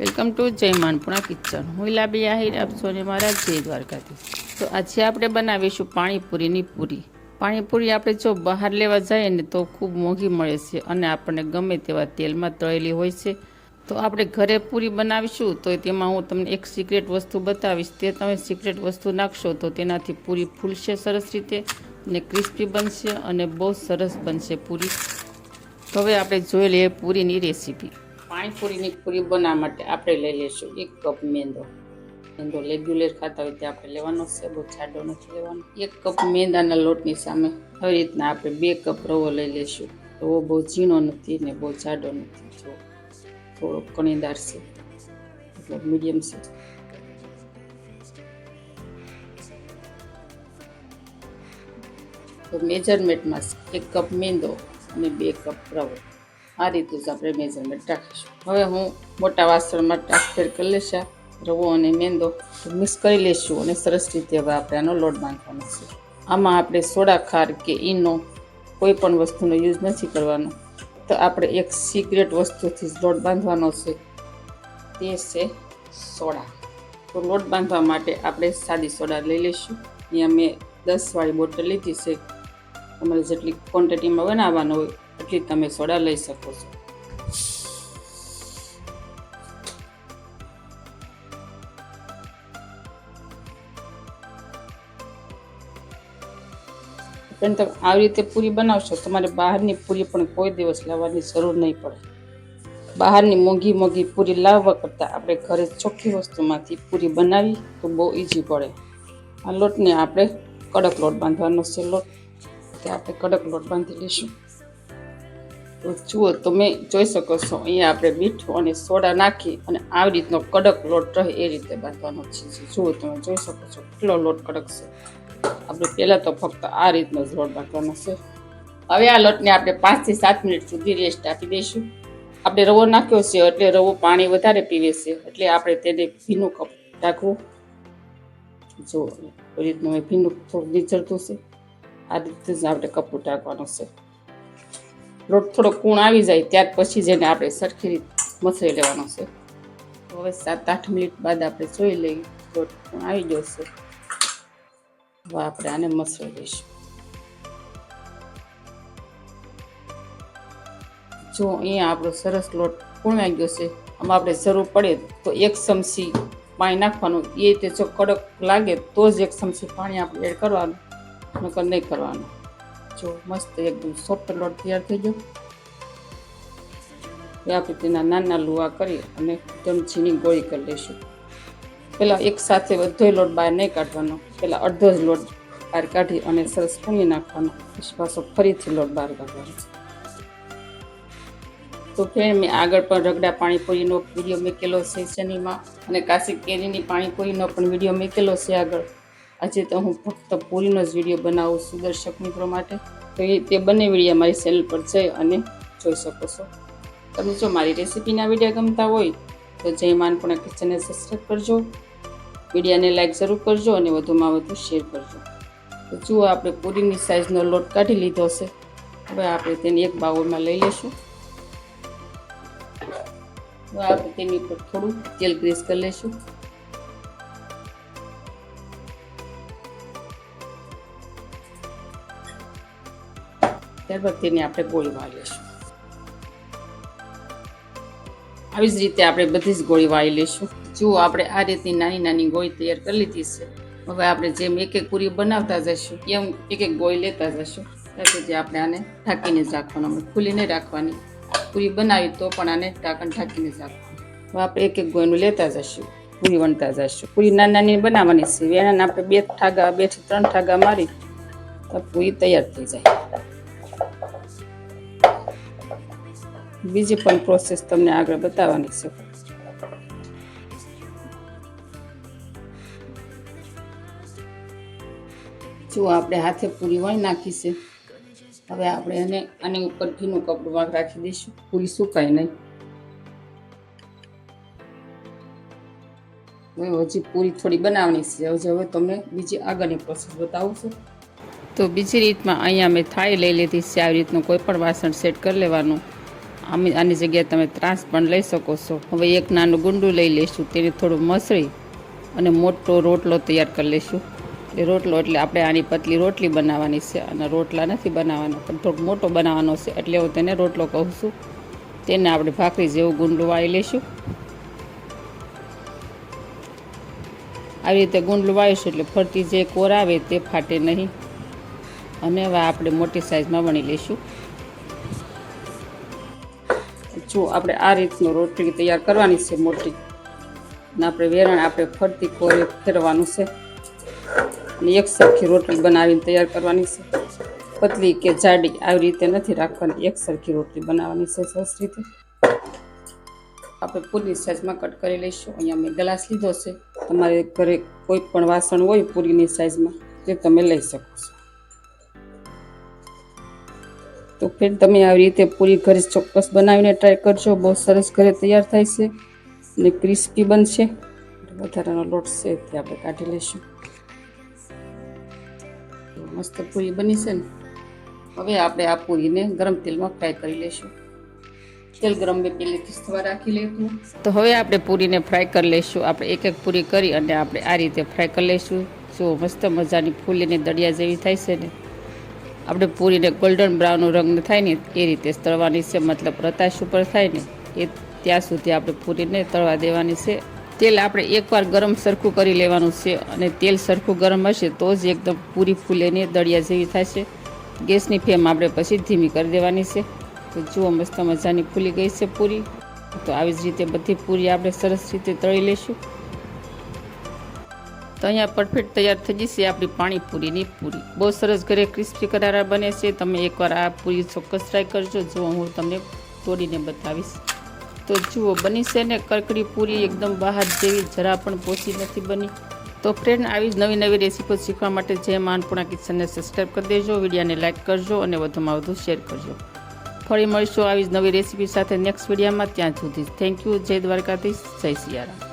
Welcome to જય માનપુણા kitchen. હું લાબી આહિર આપશો અને મારા જય દ્વારકાથી તો આજે આપણે બનાવીશું પાણીપુરીની પૂરી. પાણીપુરી આપણે જો બહાર લેવા જઈએ ને તો ખૂબ મોંઘી મળે છે અને આપણને ગમે તેવા તેલમાં તળેલી હોય છે. તો આપણે ઘરે પૂરી બનાવીશું તો તેમાં હું તમને એક સિક્રેટ વસ્તુ બતાવીશ. તે તમે સિક્રેટ વસ્તુ નાખશો તો તેનાથી પૂરી ફૂલશે સરસ રીતે અને ક્રિસ્પી બનશે અને બહુ સરસ બનશે પૂરી. તો હવે આપણે જોઈ લઈએ પૂરીની રેસીપી પાણીપુરીની પૂરી બનાવવા માટે આપણે લઈ લઈશું એક કપ મેંદો. મેંદો રેગ્યુલર ખાતા હોય તે આપણે લેવાનો છે, બહુ જાડો નથી લેવાનો. એક કપ મેંદાના લોટની સામે આવી રીતના આપણે બે કપ રવો લઈ લઈશું. રવો બહુ ઝીણો નથી ને બહુ જાડો નથી, જો થોડો કણીદાર છે મતલબ મીડિયમ છે. તો મેજરમેન્ટમાં એક કપ મેંદો અને બે કપ રવો. આ રીતે જ આપણે મેજરમેન્ટ રાખીશું. હવે હું મોટા વાસણમાં ટ્રાન્સફર કરી લેશે રવો અને મેંદો. મિક્સ કરી લઈશું અને સરસ રીતે હવે આપણે આનો લોટ બાંધવાનો છે. આમાં આપણે સોડા ખાર કે ઈનો કોઈ પણ વસ્તુનો યુઝ નથી કરવાનો. તો આપણે એક સિક્રેટ વસ્તુથી જ લોટ બાંધવાનો છે. તે છે સોડા. તો લોટ બાંધવા માટે આપણે સાદી સોડા લઈ લઈશું. અહીંયા મેં દસવાળી બોટલ લીધી છે. તમારે જેટલી ક્વોન્ટિટીમાં બનાવવાનો હોય એટલી તમે સોડા લઈ શકો છો. પણ તમે આવી રીતે પૂરી બનાવશો, તમારે બહારની પૂરી પણ કોઈ દિવસ લાવવાની જરૂર નહીં પડે. બહારની મોંઘી મોંઘી પૂરી લાવવા કરતાં આપણે ઘરે ચોખ્ખી વસ્તુમાંથી પૂરી બનાવી તો બહુ ઈઝી પડે. આ લોટને આપણે કડક લોટ બાંધવાનો છે લોટ. તે આપણે કડક લોટ બાંધી લઈશું. તો જુઓ, તમે જોઈ શકો છો, અહીંયા આપણે મીઠું અને સોડા નાખી અને આવી રીતનો કડક લોટ રહે એ રીતે બાંધવાનો છે. જુઓ, તમે જોઈ શકો છો, કેટલો લોટ કડક છે. આપણે પહેલાં તો ફક્ત આ રીતનો જ લોટ બાંધવાનો છે. હવે આ લોટને આપણે પાંચથી સાત મિનિટ સુધી રેસ્ટ આપી દઈશું. આપણે રવો નાખ્યો છે, એટલે રવો પાણી વધારે પીવે છે, એટલે આપણે તેને ભીનું કપ રાખવું જો એ રીતનું ભીનું થોડું નીચરતું છે. આ રીતે જ આપણે કપડું ટાંકવાનું છે. લોટ થોડો કૂણ આવી જાય, ત્યાર પછી જેને આપણે સરખી રીતે મસળી લેવાનો છે. હવે સાત આઠ મિનિટ બાદ આપણે જોઈ લઈએ લોટ કૂણ આવી ગયો છે. હવે આપણે આને મસળી દઈશું જો અહીંયા આપણો સરસ લોટ કૂણવાઈ ગયો છે, આમાં આપણે જરૂર પડે તો એક ચમચી પાણી નાખવાનું. એ રીતે જો કડક લાગે તો જ એક ચમચી પાણી આપણે એડ કરવાનું, નકર નહીં કરવાનું. જો મસ્ત એકદમ સોફ્ટ લોટ તૈયાર થઈ ગયો. એ આપણે તેના નાના લુવા કરી અને ચમચીની ગોળી કરી લઈશું. પહેલાં એક સાથે બધો લોટ બહાર નહીં કાઢવાનો. પહેલાં અડધો જ લોટ બહાર કાઢી અને સરસ પૂણી નાખવાનો. પછી પાછો ફરીથી લોટ બહાર કાઢવાનો તો ફ્રેન્ડ, મેં આગળ પણ રગડા પાણીપુરીનો વીડિયો મૂકેલો છે શનિમાં. અને કાશી કેરીની પાણીપુરીનો પણ વીડિયો મૂકેલો છે આગળ. આજે તો હું ફક્ત પૂરીનો જ વીડિયો બનાવું છું દર્શક મિત્રો માટે. તો એ તે બંને વીડિયો મારી ચેનલ પર જઈ અને જોઈ શકો છો. તમે જો મારી રેસીપીના વીડિયો ગમતા હોય તો જય માનપુણા કિચનને સબસ્ક્રાઈબ કરજો. વિડીયાને લાઈક જરૂર કરજો અને વધુમાં વધુ શેર કરજો. તો જુઓ આપણે પૂરીની સાઇઝનો લોટ કાઢી લીધો છે. હવે આપણે તેને એક બાઉલમાં લઈ લઈશું. હવે આપણે તેની ઉપર થોડું તેલ ગ્રીસ કરી લઈશું. ત્યારબાદ તેની આપણે ગોળી લઈશું આવી જ રીતે આપણે બધી જ ગોળી વાળી લઈશું. જુઓ આપણે આ રીતની નાની નાની ગોળી તૈયાર કરી લીધી છે, હવે આપણે જેમ એક એક પૂરી બનાવતા જઈશું, એમ એક એક ગોળી લેતા જઈશું. ત્યાં સુધી આપણે આને ઢાંકીને જ રાખવાનું ખુલીને રાખવાની. પૂરી બનાવી તો પણ આને ઢાંકણ ઢાંકીને જ રાખવાનું. હવે આપણે એક એક ગોળીનું લેતા જઈશું, પૂરી વણતા જઈશું. પૂરી નાની નાની બનાવવાની છે. વેણાને આપણે બે ઠાગા, બેથી ત્રણ ઠાગા મારી, તો પૂરી તૈયાર થઈ જાય. બીજી પણ પ્રોસેસ તમને આગળ બતાવવાની છે. જો આપણે હાથે પૂરી વણી નાખી હવે આપણે એને આની ઉપર ઘીનું કપડું રાખી દઈશું. પૂરી સુકાય નહીં. હવે હજી પૂરી થોડી બનાવવાની છે. હજી હવે તમને બીજી આગળની પ્રોસેસ બતાવું છું. તો બીજી રીતમાં અહીંયા મેં થાળી લઈ લીધી છે. આવી રીતનું કોઈ પણ વાસણ સેટ કરી લેવાનું. આમી આની જગ્યાએ તમે ત્રાસ પણ લઈ શકો છો. હવે એક નાનું ગુંડું લઈ લઈશું, તેને થોડું મસળી અને મોટો રોટલો તૈયાર કરી લઈશું. એ રોટલો એટલે આપણે આની પતલી રોટલી બનાવવાની છે અને રોટલા નથી બનાવવાના, પણ થોડોક મોટો બનાવવાનો છે એટલે હું તેને રોટલો કહું છું. તેને આપણે ભાખરી જેવું ગુંડું વાળી લઈશું. આવી રીતે ગુંડલું વાળીશું એટલે ફરતી જે કોર આવે તે ફાટે નહીં. અને હવે આપણે મોટી સાઇઝમાં વણી લઈશું. જો આપણે આ રીતનું રોટલી તૈયાર કરવાની છે મોટી. અને આપણે વેરણ આપણે ફરતી કોરે ફેરવાનું છે. અને એક સરખી રોટલી બનાવીને તૈયાર કરવાની છે. પતલી કે જાડી આવી રીતે નથી રાખવાની, એક સરખી રોટલી બનાવવાની છે સરસ રીતે. આપણે પૂરી સાઈઝમાં કટ કરી લઈશું. અહીંયા મેં ગ્લાસ લીધો છે. તમારે ઘરે કોઈ પણ વાસણ હોય પૂરીની સાઈઝમાં, તે તમે લઈ શકો છો. તો ફેર તમે આવી રીતે પૂરી ઘરે ચોક્કસ બનાવીને ટ્રાય કરજો. બહુ સરસ ઘરે તૈયાર થાય છે અને ક્રિસ્પી બનશે. વધારાનો લોટ છે તે આપણે કાઢી લઈશું. મસ્ત પૂરી બની છે ને. હવે આપણે આ પૂરીને ગરમ તેલમાં ફ્રાય કરી લઈશું. તેલ ગરમ મેં પહેલેથી થવા રાખી લઈશું તો હવે આપણે પૂરીને ફ્રાય કરી લઈશું. આપણે એક એક પૂરી કરી અને આપણે આ રીતે ફ્રાય કરી લઈશું. જો મસ્ત મજાની ફૂલીને દળિયા જેવી થાય છે ને. આપણે પૂરીને ગોલ્ડન બ્રાઉન રંગ થાય ને એ રીતે તળવાની છે, મતલબ રતાશ ઉપર થાય ને એ ત્યાં સુધી આપણે પૂરીને તળવા દેવાની છે. તેલ આપણે એકવાર ગરમ સરખું કરી લેવાનું છે અને તેલ સરખું ગરમ હશે તો જ એકદમ પૂરી ફૂલેને દળિયા જેવી થશે. ગેસની ફ્લેમ આપણે પછી ધીમી કરી દેવાની છે. તો જુઓ મસ્ત મજાની ફૂલી ગઈ છે પૂરી. તો આવી જ રીતે બધી પૂરી આપણે સરસ રીતે તળી લઈશું તો અહીંયા પરફેક્ટ તૈયાર થઈ જશે. આપણી પાણીપુરીની પૂરી. બહુ સરસ ઘરે ક્રિસ્પી કરારા બને છે. તમે એકવાર આ પૂરી ચોક્કસ ટ્રાય કરજો. જો હું તમને તોડીને બતાવીશ. તો જુઓ, બની છે ને કરકરી પૂરી એકદમ બહાર જેવી જરા પણ પોચી નથી બની. તો ફ્રેન્ડ આવી જ નવી નવી રેસીપી શીખવા માટે જે માનપુણા કિચનને સબસ્ક્રાઈબ કરી દેજો. વિડીયાને લાઇક કરજો અને વધુમાં વધુ શેર કરજો. ફરી મળીશું આવી જ નવી રેસીપી સાથે નેક્સ્ટ વિડીયામાં. ત્યાં સુધી થેન્ક યુ જય દ્વારકાધીશ. જય સિયારામ.